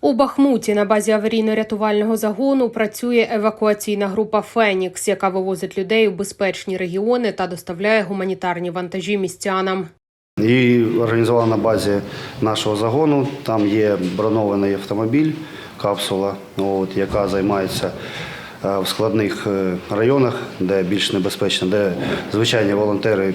У Бахмуті на базі аварійно-рятувального загону працює евакуаційна група Фенікс, яка вивозить людей у безпечні регіони та доставляє гуманітарні вантажі містянам. І організувала на базі нашого загону. Там є бронований автомобіль, капсула, от, яка займається в складних е, районах, де більш небезпечно, де звичайні волонтери,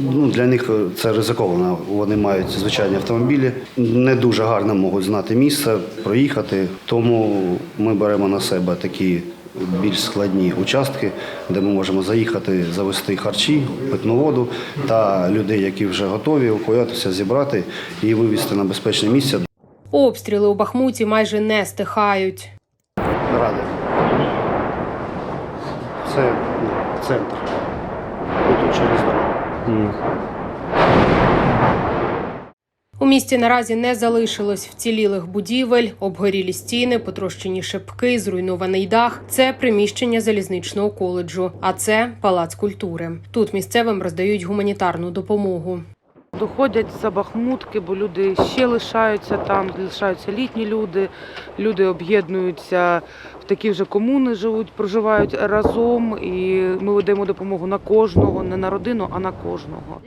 ну, для них це ризиковано. Вони мають звичайні автомобілі, не дуже гарно можуть знати місце, проїхати. Тому ми беремо на себе такі більш складні участки, де ми можемо заїхати, завести харчі, питну воду та людей, які вже готові евакуюватися, зібрати і вивезти на безпечне місце. Обстріли у Бахмуті майже не стихають. Ради. Це ну, центр. Тут через дорогу. У місті наразі не залишилось вцілілих будівель, обгорілі стіни, потрощені шибки, зруйнований дах. Це приміщення залізничного коледжу, а це палац культури. Тут місцевим роздають гуманітарну допомогу. Доходять за бахмутки, бо люди ще лишаються там, лишаються літні люди. Люди об'єднуються в такі вже комуни, живуть, проживають разом, і ми ведемо допомогу на кожного, не на родину, а на кожного.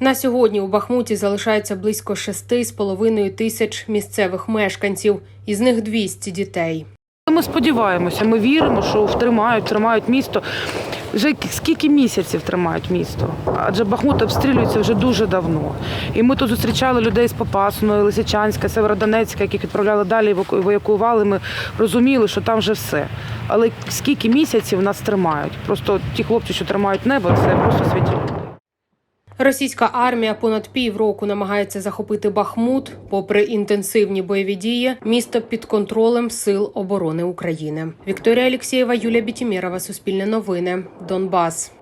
На сьогодні у Бахмуті залишається близько шести з половиною тисяч місцевих мешканців, із них 200 дітей. Ми сподіваємося, ми віримо, що втримають, тримають місто. Вже скільки місяців тримають місто? Адже Бахмут обстрілюється вже дуже давно. І ми тут зустрічали людей з Попасної, Лисичанська, Северодонецька, яких відправляли далі, еваку- евакуювали. Ми розуміли, що там вже все. Але скільки місяців нас тримають? Просто ті хлопці, що тримають небо, це просто святі. Російська армія понад півроку намагається захопити Бахмут. Попри інтенсивні бойові дії, місто під контролем сил оборони України. Вікторія Алєксєєва, Юлія Бітімєрова, Суспільне новини, Донбас.